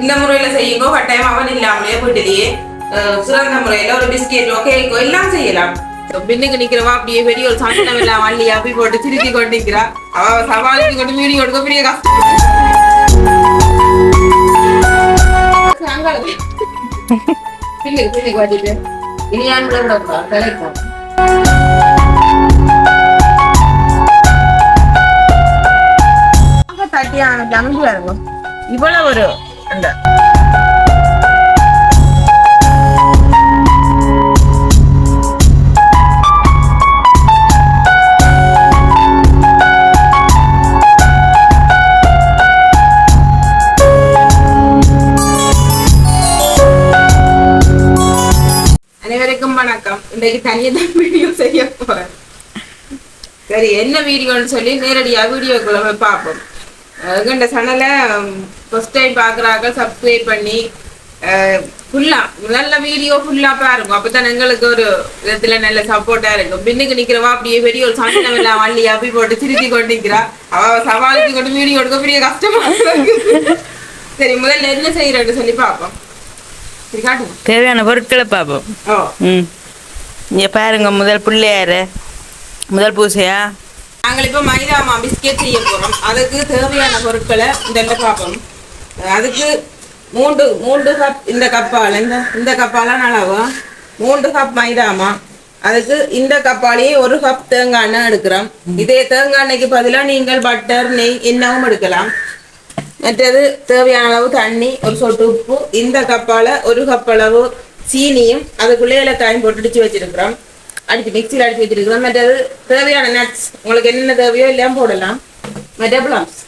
இந்த முறையில செய்யுங்க கட்டாயம் அவன் இல்லாமலே வீட்டிலேயே சிறந்த முறையில ஒரு பிஸ்கெட்டோ கேக்கோ எல்லாம் செய்யலாம். பின்னுக்கு நிக்கிறவா அப்படியே பெரிய ஒரு சண்டை எல்லாம் வள்ளி அப்படி போட்டு திருத்தி கொண்டு நிக்கிறா அவ சவாலுக்கு கொண்டு வீடியோ எடுக்க பெரிய கஷ்டம். பின்னுக்கு பின்னுக்கு வட்டிட்டு. விட தலைக்கும் தட்டியான இருக்கும் இவ்வளவு ஒரு அந்த அனைவருக்கும் வணக்கம். இன்றைக்கு தனியாக வீடியோ செய்ய போறேன். சரி என்ன வீடியோன்னு சொல்லி நேரடியாக வீடியோக்குள்ள போய் பார்ப்போம். எங்கள்ட சேனலை ஃபர்ஸ்ட் டைம் பார்க்குறாங்க சப்ஸ்கிரைப் பண்ணி ஃபுல்லாக நல்ல வீடியோ ஃபுல்லாக பாருங்க. அப்போ தான் எங்களுக்கு ஒரு விதத்தில் நல்ல சப்போர்ட்டாக இருக்கும். பின்னுக்கு நிற்கிறவா அப்படியே பெரிய ஒரு சண்டை எல்லாம் வள்ளி அப்படி போட்டு திருத்தி கொண்டு நிற்கிறா அவள் சவாலுக்கு கொண்டு வீடியோ எடுக்க பெரிய கஷ்டமா இருக்கு. சரி முதல்ல என்ன செய்யறேன்னு சொல்லி பார்ப்போம் சரி காட்டுங்க தேவையான பொருட்களை பார்ப்போம் ஓ. ம். இங்கே பாருங்க முதல் பிள்ளையாரு. முதல் பூசையா? நாங்கள் இப்போ மைதாமா பிஸ்கெட் செய்ய போகிறோம் அதுக்கு தேவையான பொருட்களை இந்த பார்ப்போம் அதுக்கு மூன்று மூன்று கப் இந்த கப்பால் இந்த இந்த கப்பாலாம் அளவு மூன்று கப் மைதாமா அதுக்கு இந்த கப்பாலேயே ஒரு கப் தேங்காய் எண்ணெய் எடுக்கிறோம். இதே தேங்காய் எண்ணெய்க்கு பதிலாக நீங்கள் பட்டர் நெய் என்னவும் எடுக்கலாம். மற்றது தேவையான அளவு தண்ணி ஒரு சொட்டு உப்பு. இந்த கப்பால் ஒரு கப் அளவு சீனியும் அதுக்குள்ளே இலக்காயும் போட்டு அடிச்சு வச்சிருக்கிறோம். அடிச்சு மிக்சியில் அடிச்சு வச்சிருக்கிறோம் மற்றது தேவையான நட்ஸ் உங்களுக்கு என்னென்ன தேவையோ எல்லாம் போடலாம் மற்ற பிளம்ஸ்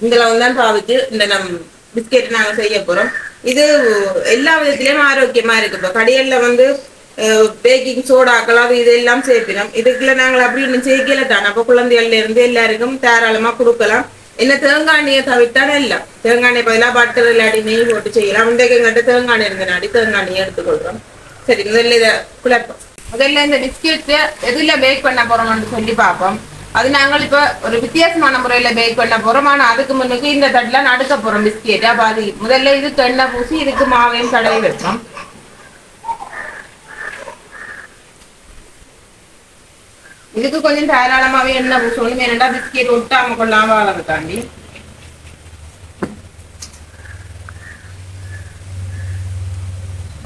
இதெல்லாம் தான் பாவிச்சு இந்த நம் பிஸ்கெட் நாங்கள் செய்ய போகிறோம் இது எல்லா விதத்திலையும் ஆரோக்கியமாக இருக்கு இப்போ கடையில் வந்து பேக்கிங் சோடாக்கள் அது இதெல்லாம் சேர்ப்பினோம் இதுக்குள்ள நாங்கள் அப்படி ஒன்றும் சேர்க்கல தான் அப்போ குழந்தைகள்ல இருந்து எல்லாருக்கும் தாராளமாக கொடுக்கலாம் என்ன தேங்காய் தவிர்த்தானே இல்லை தேங்காய் பதிலாக பட்டர் இல்லாடி நெய் போட்டு செய்யலாம் இன்றைக்கு எங்கிட்ட தேங்காய் இருந்தனாடி இருந்த எடுத்துக்கொள்கிறோம் சரி முதல்ல இதை குழப்பம் முதல்ல இந்த பிஸ்கெட் எதுல பேக் பண்ண போறோம்னு சொல்லி பார்ப்போம். அது நாங்கள் இப்ப ஒரு வித்தியாசமான முறையில பேக் பண்ண போறோம். ஆனா அதுக்கு முன்னுக்கு இந்த தட்டுல நடுக்க போறோம் பிஸ்கெட் பாதி அது முதல்ல இதுக்கு எண்ணெய் பூசி இதுக்கு மாவையும் தடவி வைப்போம். இதுக்கு கொஞ்சம் தாராளமாவே எண்ணெய் பூசணும். ஏன்னா பிஸ்கெட் ஒட்டாம கொள்ளாம வளர்த்தாண்டி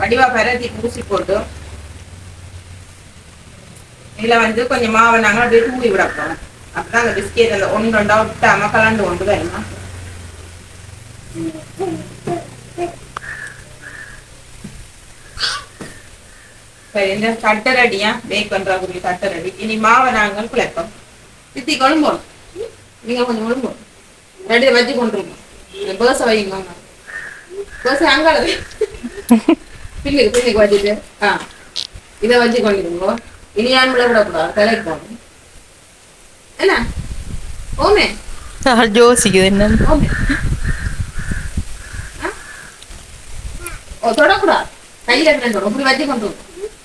வடிவா பரத்தி பூசி போட்டு இதில் வந்து கொஞ்சம் மாவை நாங்கள் அப்படியே தூவி விட போறோம் அப்பதான் அந்த பிஸ்கெட் அந்த ஒன்று ரெண்டாக விட்டாம கலந்து கொண்டு வரணும் சரி இந்த தட்டை பேக் பண்றதுக்குரிய தட்டை ரெடி இனி மாவை நாங்கள் குழைப்போம் சித்தி குழம்பு நீங்க கொஞ்சம் குழம்பு ரெடியை வச்சு கொண்டுருங்க இந்த பேச வைங்க பேச அங்கால வை. பின்னுக்கு பின்னுக்கு வச்சுட்டு ஆ இதை வச்சு கொண்டுருங்க இனி யான் விட விடக்கூடாது தலைக்கு போகணும் என்ன? ஓமே. யோசிக்குது என்ன ஓமே தொடக்கூடாது. கையில ரெண்டு வரும் இப்படி வச்சு கொண்டு.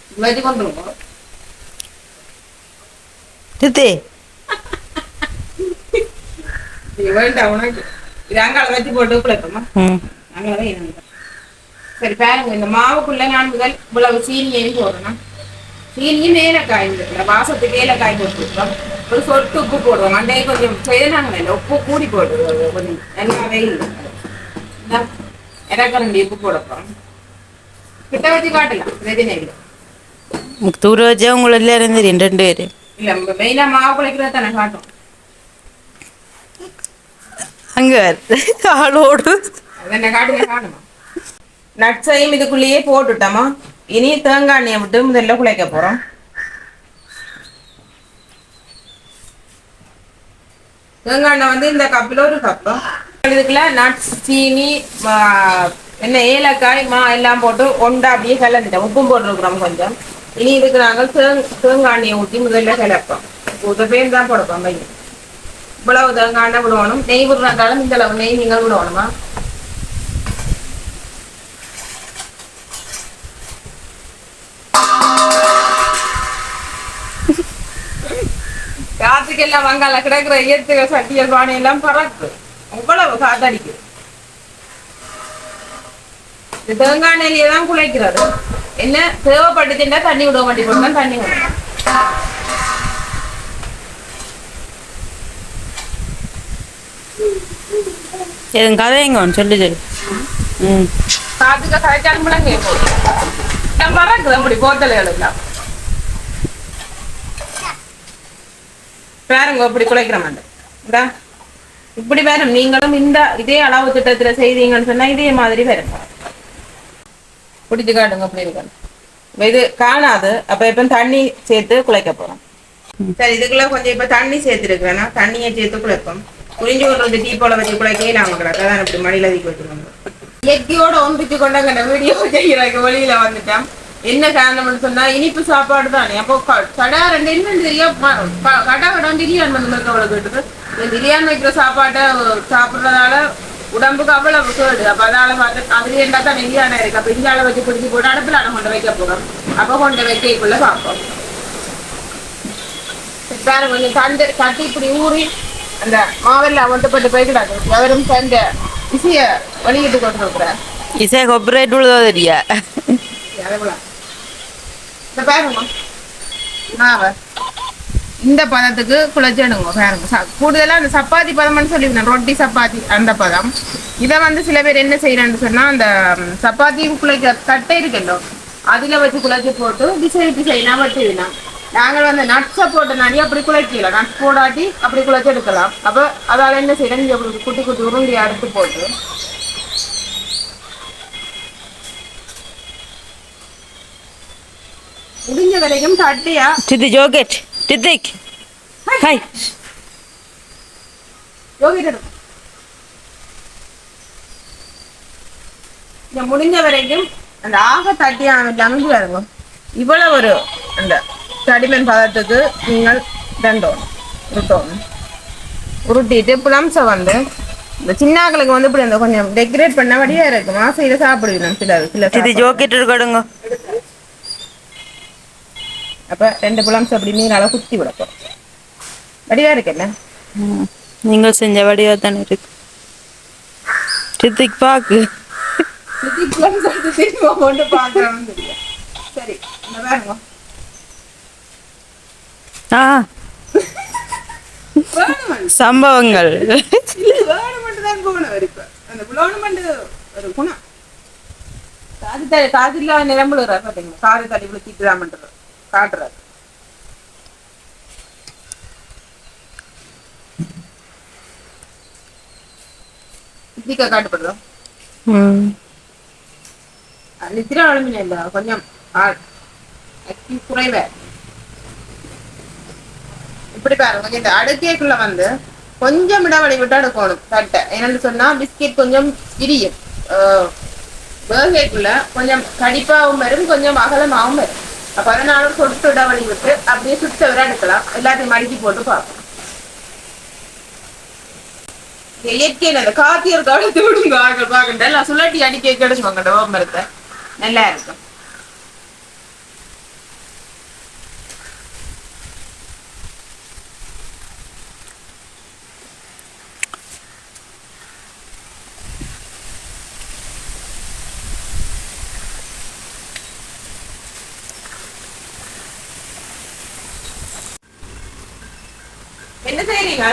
இப்படி வச்சு கொண்டு இது வேண்டாம் உனக்கு. இது அங்கால வச்சு போட்டு குழப்பமா? எனக்கு. சரி பாருங்க. இந்த மாவுக்குள்ள நான் முதல் இவ்வளவு சீனியையும் போடணும் சீனியும் ஏலக்காய் இந்த வாசத்துக்கு ஏலக்காய் போட்டுருக்கோம் ஒரு சொட்டு உப்பு போடுவோம் அண்டையே கொஞ்சம் செய்தாங்க இல்லை உப்பு கூடி போடுவோம் கொஞ்சம் நல்லா வெயில் இறக்கரண்டி உப்பு போடப்போம் கிட்ட வச்சு காட்டலாம் பிரச்சனை இல்லை தூர வச்சா உங்களை எல்லாரும் தெரியும் ரெண்டு பேரு இல்ல மெயினா மாவு குழைக்கிறத தானே காட்டும் அங்க ஆளோடு அது என்ன காட்டுங்க காணுமா நட்ஸையும் இதுக்குள்ளேயே போட்டுட்டோமா இனி தேங்காய் எண்ணெயை விட்டு முதல்ல குழைக்க போறோம். தேங்காய் எண்ணெய் வந்து இந்த கப்பில் ஒரு கப்பு இதுக்குள்ள நட்ஸ் சீனி என்ன ஏலக்காய் மா எல்லாம் போட்டு ஒண்டா அப்படியே கலந்துட்டோம். உப்பும் போட்டுருக்குறோம் கொஞ்சம். இனி இதுக்கு நாங்கள் தேங் தேங்காய் எண்ணெயை ஊற்றி முதல்ல கிளப்போம் ஒரு தான் போடப்போம் பையன். இவ்வளவு தேங்காய் எண்ணெய் விடுவோம் நெய் விடுறதாலும் இந்த அளவு நெய் நீங்கள் விடணுமா? காத்துக்கெல்லாம் வங்காள கிடக்குற இயற்கை சட்டியல் பானை எல்லாம் பறக்கு. அவ்வளவு காத்தடிக்குது? இது தேங்காய் எண்ணெயிலே தான் குழைக்கிறது. என்ன? தேவைப்பட்டுச்சுன்னா தண்ணி விட மாட்டி போட்டு தண்ணி விடணும் எதுவும் கதைங்க ஒன்று சொல்லி சொல்லு. ம். காத்துக்க கரைச்சாலும் கூட கேட்கும் பறக்குது அப்படி போத்தலைகள் எல்லாம். பாருங்க இப்படி குலைக்கிற மாட்டேன் இந்தா. இப்படி வரும். நீங்களும் இந்த இதே அளவு திட்டத்துல செய்தீங்கன்னு சொன்னா இதே மாதிரி வரும். பிடிச்சு காட்டுங்க அப்படி இருக்கணும் இது காணாது. அப்ப இப்ப தண்ணி சேர்த்து குழைக்க போறோம். சரி இதுக்குள்ள கொஞ்சம் இப்ப தண்ணி சேர்த்துருக்கிறேன்னா தண்ணியை சேர்த்து குழைப்போம் புரிஞ்சு கொண்டு டீ போல வச்சு குழைக்கே நாம கிடக்க. அதான் இப்படி மடியில தூக்கி வச்சுருவாங்க இயற்கையோட ஒன்றிச்சு கொண்டாங்க வீடியோ செய்யறதுக்கு வெளியில வந்துட்டேன். என்ன காரணம்னு சொன்னா இனிப்பு சாப்பாடு தானே அப்போ கடை ரெண்டு ம- க- கடை கடை பிரியாணி இருக்க அவ்வளவு கேட்டது. இந்த பிரியாணி வைக்கிற சாப்பாட்டை சாப்பிடுறதால உடம்புக்கு அவ்வளவு கேடு. அப்ப அதால பார்த்து அதுல இருந்தா தான் நெய்யான இருக்கு. அப்ப இந்தியால வச்சு பிடிச்சி போட்டு அடுப்புல அதை கொண்டு வைக்க போறோம். அப்ப கொண்டு வைக்கக்குள்ள பார்ப்போம். பாரு கொஞ்சம் தண்டு தட்டி இப்படி ஊறி அந்த மாவெல்லாம் ஒட்டுப்பட்டு போய்கிடாது எவரும் தந்த இசைய வெளியிட்டு கொண்டு இருக்கிறார் இசை கொப்பரேட் உள்ளதோ தெரியா? இந்த பாருங்க மாவை. இந்த பதத்துக்கு குழைச்சிடுங்க பாருங்க. கூடுதலா அந்த சப்பாத்தி பதம்னு சொல்லியிருந்தேன். ரொட்டி சப்பாத்தி அந்த பதம். இதை வந்து சில பேர் என்ன செய்யறான்னு சொன்னா அந்த ம், சப்பாத்தி குழைக்க தட்டை இருக்குல்லோ அதுல வச்சு குழைச்சி போட்டு டிசைன் டிசைனா வெட்டிடலாம் நாங்கள் வந்து நட்ஸை போட்டனாடி அப்படி குழைக்கலாம் நட்ஸ் போடாட்டி அப்படி குழைச்சி எடுக்கலாம். அப்ப அதால என்ன செய்யறேன் குட்டி குட்டி உருண்டி அடுத்து போட்டு முடிஞ்ச வரைக்கும் தட்டியா சித்தி ஜோகேட் டித்திக் ஹாய் இந்த முடிஞ்ச வரைக்கும் அந்த ஆக தட்டி அமைஞ்சு வருங்க இவ்வளவு ஒரு அந்த தடிமன் பதத்துக்கு நீங்கள் தண்டோணும் உருட்டோணும் உருட்டிட்டு புலம்சை வந்து இந்த சின்னாக்களுக்கு வந்து இப்படி அந்த கொஞ்சம் டெக்கரேட் பண்ணபடியா இருக்கும் ஆசையில சாப்பிடுவீங்க சில சில சித்தி சாப்பாடு. அப்ப ரெண்டு புலம்ஸ் அப்படி மீனால குத்தி விட போறோம் வடிவா இருக்குல்ல ம். நீங்கள் செஞ்ச வடிவா தானே இருக்கு. சித்திக் பாக்கு. சுத்தி புலம்ஸ் எடுத்து திரும்ப கொண்டு பார்க்கறோம்னு சரி பாருங்க. ஆ. சம்பவங்கள். இருக்கு. காது தடி காது இல்லாத நிரம்புகிறார் பாத்தீங்களா? காது தடி விழுத்திட்டு தான் பண்றது. காட்டுறாரு. இப்படிக்கா காட்டுப்படுறோம்? நித்திர அலுமினியம் இல்ல கொஞ்சம் குறைவே. இப்படி பாருங்க கொஞ்சம் இந்த அடுக்கேக்குள்ள வந்து கொஞ்சம் இடைவெளி விட்டு எடுக்கணும் தட்டை. என்னன்னு சொன்னா பிஸ்கெட் கொஞ்சம் பிரியும் பேர்கேக்குள்ள கொஞ்சம் கடிப்பாவும் வரும் கொஞ்சம் அகலமாவும் வரும். அப்ப அதனால சொட்டு இடைவெளி விட்டு அப்படியே சுத்த வர எடுக்கலாம். எல்லாத்தையும் மடிக்கி போட்டு பார்ப்போம். இயற்கையில அந்த காத்தியர் காலத்து விடுங்க. எல்லாம் சுழட்டி அடிக்க கிடைச்சுவாங்க மரத்தை. நல்லா இருக்கும். என்ன செய்றீங்க?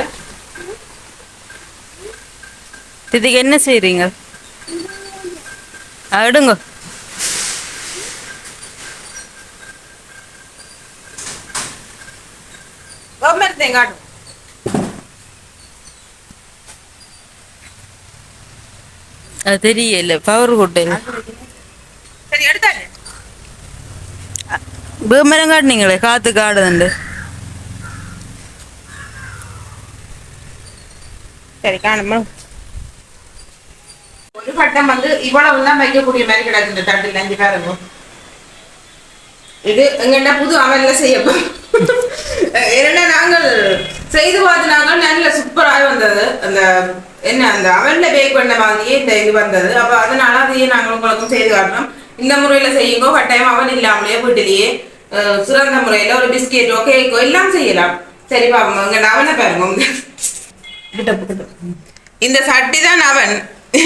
சித்திக்கு என்ன செய்றீங்க? அடுங்க காட்டும் அது தெரியல பவர் எடுத்தாரு. பூமரம் காட்டுனீங்களே காத்து காடுதுண்டு சரி காணுமா ஒரு பட்டம் வந்து இவ்வளவு தான் வைக்கக்கூடிய மாதிரி கிடக்கு இந்த தட்டில் அஞ்சு பாருங்க இது எங்கன்னா புது அமல்ல செய்யப்போம் என்னன்னா நாங்கள் செய்து பார்த்து நாங்கள் நல்ல சூப்பராக வந்தது. அந்த என்ன அந்த அவல்ல பேக் பண்ண மாதிரியே இந்த இது வந்தது. அப்போ அதனால அதையே நாங்கள் உங்களுக்கும் செய்து காட்டணும் இந்த முறையில் செய்யுங்கோ கட்டாயம் அவன் இல்லாமலே வீட்டிலேயே சிறந்த முறையில் ஒரு பிஸ்கெட்டோ கேக்கோ எல்லாம் செய்யலாம். சரி பாப்போம் எங்கள் அவனை பாருங்க இந்த சட்டி தான் அவன்.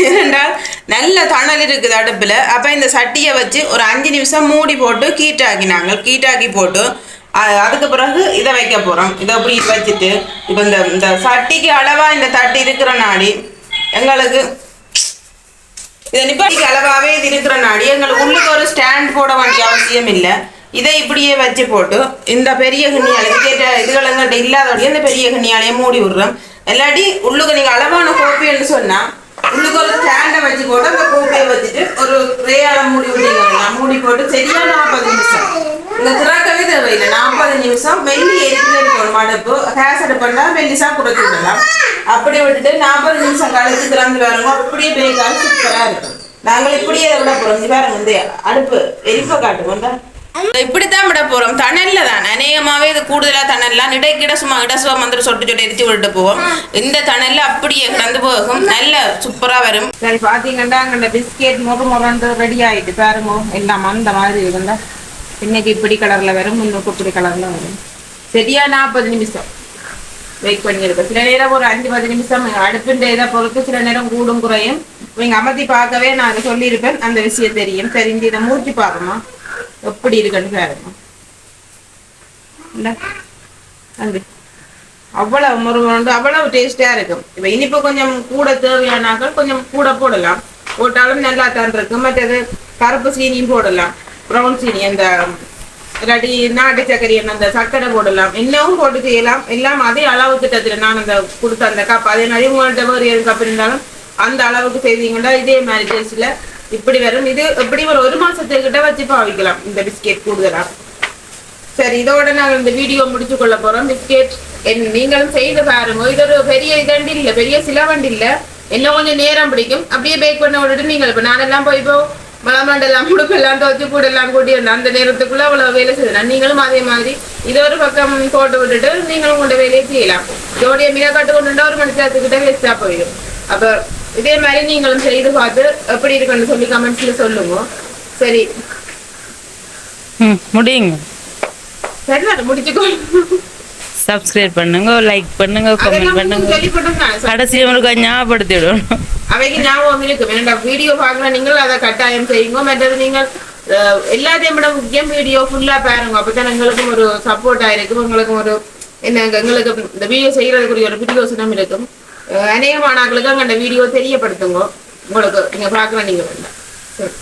ஏனென்றால் நல்ல தணல் இருக்குது அடுப்பில். அப்போ இந்த சட்டியை வச்சு ஒரு அஞ்சு நிமிஷம் மூடி போட்டு கீட்டாக்கினாங்க கீட்டாக்கி போட்டு அதுக்கு பிறகு இதை வைக்க போகிறோம் இதை அப்படி வச்சுட்டு இப்போ இந்த இந்த சட்டிக்கு அளவாக இந்த தட்டி இருக்கிற நாடி எங்களுக்கு இதை நிப்பாட்டிக்கு அளவாகவே இது இருக்கிற நாடி எங்களுக்கு உள்ளுக்கு ஒரு ஸ்டாண்ட் போட வேண்டிய அவசியம் இல்லை. இதை இப்படியே வச்சு போட்டு இந்த பெரிய கிண்ணியால் கேட்ட இதுகள் எங்கள்கிட்ட இல்லாதபடியே இந்த பெரிய கிண்ணியாலேயே மூடி விடுறோம். இல்லாட்டி உள்ளுக்கு நீங்கள் அளவான கோப்பைன்னு சொன்னால் உள்ளுக்கு ஒரு ஸ்டாண்டை வச்சு போட்டு அந்த கோப்பையை வச்சுட்டு ஒரு ரேயால மூடி விட்டீங்கன்னா மூடி போட்டு சரியா நாற்பது நிமிஷம். இந்த திறக்கவே தேவையில்லை. நாற்பது நிமிஷம் வெள்ளி எரிக்கல இருக்கணும். அடுப்பு கேஸ் பண்ணா வெள்ளிசா குறைச்சி விடலாம் அப்படி விட்டுட்டு நாற்பது நிமிஷம் கழிச்சு திறந்து பாருங்க. அப்படியே பேக்கால் சூப்பராக இருக்கும். நாங்கள் இப்படியே இதை விட போகிறோம் இங்க பாருங்க இந்த அடுப்பு எரிப்பை காட்டுவோம் தான் இப்படித்தான் விட போறோம். தணல்ல தான். அநேகமாவே இது கூடுதலா தணல்லாம் இடைக்கிட சும்மா இடசுவா மந்திரம் சொட்டு சொட்டு எரிச்சு விட்டு போவோம். இந்த தணல்ல அப்படியே கிடந்து போகும். நல்ல சூப்பரா வரும். சரி பாத்தீங்கன்னா அங்க பிஸ்கெட் முறு முறந்து ரெடி ஆயிட்டு பாருங்க எல்லாம் அந்த மாதிரி இருந்தா இன்னைக்கு இப்படி கலர்ல வரும் முன்னுக்கு இப்படி கலர்ல வரும். சரியா நாற்பது நிமிஷம். வெயிட் பண்ணியிருக்கோம். சில நேரம் ஒரு அஞ்சு பத்து நிமிஷம். அடுப்புன்ற இதை பொறுத்து சில நேரம் கூடும் குறையும். நீங்க அமர்த்தி பார்க்கவே நான் சொல்லியிருப்பேன். அந்த விஷயம் தெரியும். தெரிஞ்சு இதை மூச்சு பார்க்கணும்? எப்படி இருக்குன்னு பாருங்க. அவ்வளவு முருகண்டு அவ்வளவு டேஸ்டா இருக்கும் இப்ப இனிப்பு கொஞ்சம் கூட தேவையானாக்கள் கொஞ்சம் கூட போடலாம். போட்டாலும் நல்லா தான் இருக்கும் மற்றது கருப்பு சீனியும் போடலாம். ப்ரௌன் சீனி அந்த இல்லாட்டி நாட்டு சர்க்கரை அந்த சர்க்கரை போடலாம். என்னவும் போட்டு செய்யலாம். எல்லாம் அதே அளவு திட்டத்துல நான் அந்த கொடுத்த அந்த கப் அதே மாதிரி உங்கள்கிட்ட வேறு எது கப் இருந்தாலும் அந்த அளவுக்கு செய்தீங்கன்னா இதே மாதிரி டேஸ்ட்ல இப்படி வரும். இது எப்படி ஒரு ஒரு மாசத்துக்கிட்ட வச்சு பாவிக்கலாம் இந்த பிஸ்கெட் கூடுதலா. சரி இதோட நாங்கள் இந்த வீடியோ முடிச்சு கொள்ள போறோம். பிஸ்கெட் என் நீங்களும் செய்து பாருங்க. இது ஒரு பெரிய இதண்டு இல்ல பெரிய சிலவண்டு இல்ல. இன்னும் கொஞ்சம் நேரம் பிடிக்கும். அப்படியே பேக் பண்ண விட்டுட்டு நீங்கள் இப்ப நானெல்லாம் போய் இப்போ மலமண்டெல்லாம் முடுக்கெல்லாம் துவச்சி கூடெல்லாம் கூட்டி அந்த நேரத்துக்குள்ள அவ்வளவு வேலை செய்யலாம் நீங்களும் அதே மாதிரி இது ஒரு பக்கம் போட்டு விட்டுட்டு நீங்களும் உங்களோட வேலையை செய்யலாம். ஜோடியை மீனை கட்டு கொண்டு ஒரு மணி நேரத்துக்கிட்ட வேஸ்டா போயிடும். அப்ப இதே மாதிரி நீங்களும் செய்து பார்த்து எப்படி இருக்குன்னு சொல்லி கமெண்ட்ஸ்ல சொல்லுங்க சரி. முடியுங்க. சரி முடிச்சுக்கோ. சப்ஸ்கிரைப் பண்ணுங்க லைக் பண்ணுங்க கமெண்ட் பண்ணுங்க. கடைசியில் உங்களுக்கு ஞாபகப்படுத்தி விடணும் அவைக்கு ஞாபகம் இருக்கு. வேண்டாம் வீடியோ பார்க்கற நீங்கள் அதை கட்டாயம் செய்யுங்க. மற்றது நீங்கள் எல்லாத்தையும் விட முக்கியம் வீடியோ ஃபுல்லா பாருங்க. அப்பதான் எங்களுக்கும் ஒரு சப்போர்ட் ஆயிருக்கும் உங்களுக்கும் ஒரு என்ன எங்களுக்கு இந்த வீடியோ செய்யறதுக்குரிய ஒரு பிரியோசனம் இருக்கும். அநேகமானாக்களுக்கு அங்கே அந்த வீடியோ தெரியப்படுத்துங்க. உங்களுக்கு நீங்க பார்க்குற நீங்கள் வேண்டாம். சரி.